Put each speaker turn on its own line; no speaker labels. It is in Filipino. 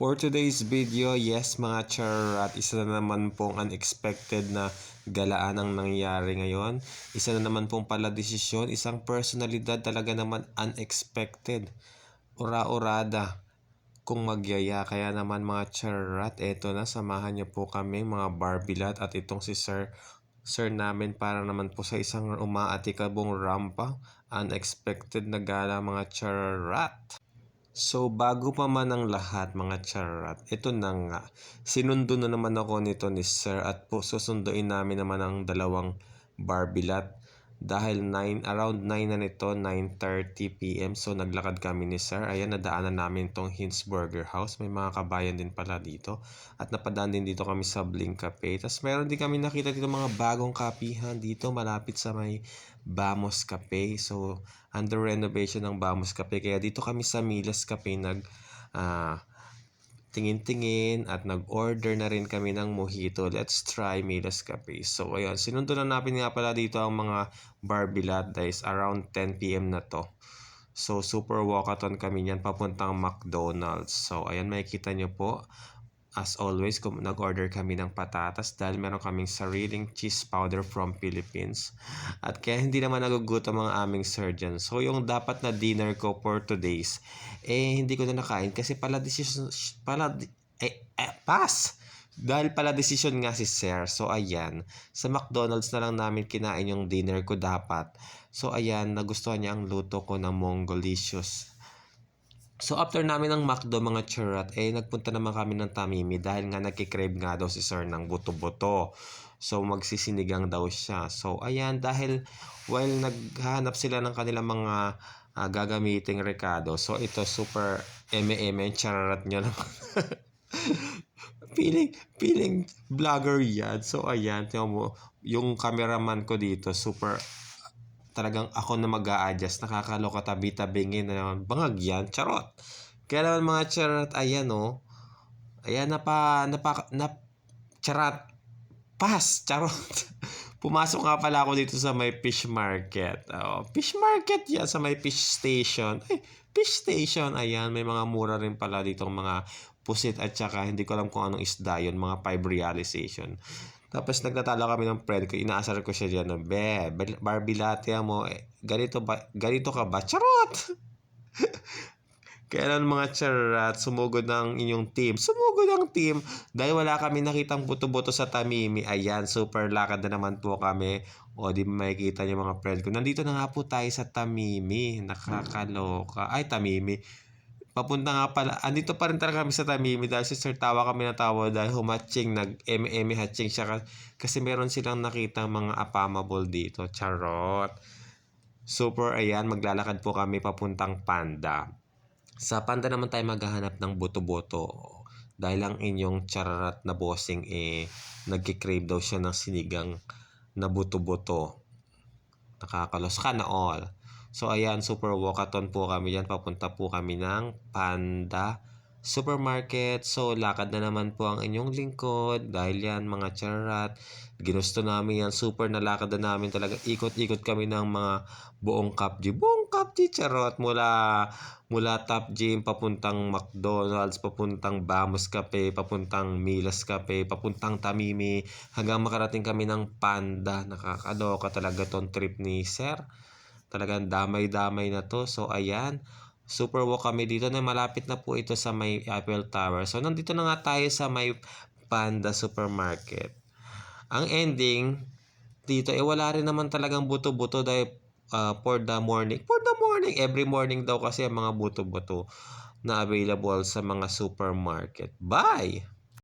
For today's video, yes mga charat, isa na naman pong unexpected na galaan ang nangyari ngayon. Isa na naman pong pala desisyon, isang personalidad talaga naman unexpected. Ura-urada kung magyaya. Kaya naman mga charat, eto na, samahan niyo po kami mga barbilat at itong si Sir Sir namin para naman po sa isang umaatikabong rampa. Unexpected na gala mga charat. So, bago pa man ang lahat mga charat, ito na nga. Sinundo na naman ako nito ni Sir at po susunduin namin naman ang dalawang barbilat. Dahil 9, around 9 na nito, 9.30pm. So, naglakad kami ni Sir. Ayan, nadaanan namin tong Hintz Burger House. May mga kabayan din pala dito. At napadaan din dito kami sa Blink Cafe. Tapos meron din kami nakita dito mga bagong kapihan dito malapit sa may Bamos Cafe. So, under renovation ng Bamos Cafe. Kaya dito kami sa Milas Cafe nag ah, tingin-tingin at nag-order na rin kami ng mojito. Let's try Milas Cafe. So, ayun. Sinundo na namin nga pala dito ang mga barbilat guys. Around 10pm na to. So, super walkathon kami niyan papuntang McDonald's. So, ayan, makikita nyo po. As always, nag-order kami ng patatas dahil meron kaming sariling cheese powder from Philippines. At kaya hindi naman nagugutom ang aming surgeon. So, yung dapat na dinner ko for today's, eh, hindi ko na nakain kasi pala decision, pala, eh, eh, pass! Dahil pala decision nga si Sir. So, ayan. Sa McDonald's na lang namin kinain yung dinner ko dapat. So, ayan. Nagustuhan niya ang luto ko ng Mongolicious. So after namin ng McDo mga charat, eh nagpunta naman kami ng Tamimi dahil nga nagkikrave nga daw si Sir ng buto-buto. So magsisinigang daw siya. So ayan dahil while naghahanap sila ng kanilang mga ah, gagamiting rekado. So ito super eme-eme charat nyo naman. feeling feeling vlogger yan. So ayan, mo yung cameraman ko dito super talagang ako na mag adjust nakakaloka tabi-tabingin na naman. Bangag yan, charot. Kaya naman mga charot, ayan oh. Ayan, napa, napa, nap, charat. Pass, charot. Pumasok nga pala ako dito sa may fish market. Oh, fish market yan sa may fish station. Ay, fish station. Ayan, may mga mura rin pala dito mga pusit at saka hindi ko alam kung anong isda yun, mga five realization. Tapos nagtatalo kami ng friend ko, inaasar ko siya dyan, be, Barbie latte mo, eh, ganito ba, ganito ka ba? Charot! Kaya lang mga charat, sumugod ng inyong team. Sumugod ang team. Dahil wala kami nakitang buto-buto sa Tamimi. Ayan, super lakad na naman po kami. O, di makikita niyo mga friend ko. Nandito na nga po tayo sa Tamimi. Nakakaloka. Ay, Tamimi. Papunta nga pala. Andito pa rin talaga kami sa Tamimi dahil si Sir tawa kami na tawa dahil humatching, nag-eme-eme hatching siya ka- kasi meron silang nakita mga apamable dito. Charot. Super, ayan, maglalakad po kami papuntang Panda. Sa Panda naman tayo maghahanap ng buto-buto. Dahil ang inyong chararat na bossing eh, nagkikrave daw siya ng sinigang na buto-buto. Nakakalos ka na all. So ayan, super walkathon po kami yan. Papunta po kami ng Panda Supermarket. So lakad na naman po ang inyong lingkod. Dahil yan mga charat. Ginusto namin yan. Super nalakad na namin talaga. Ikot-ikot kami ng mga buong Capji. Buong Capji charot. Mula, mula Top Gym, papuntang McDonald's, papuntang Bamos Cafe, papuntang Milas Cafe, papuntang Tamimi. Hanggang makarating kami ng Panda. Nakakaloka talaga tong trip ni Sir. Talagang damay-damay na to. So, ayan. Super walk kami dito na malapit na po ito sa may Apple Tower. So, nandito na nga tayo sa may Panda Supermarket. Ang ending, dito, eh wala rin naman talagang buto-buto dahil uh, for the morning. For the morning, every morning daw kasi ang mga buto-buto na available sa mga supermarket. Bye!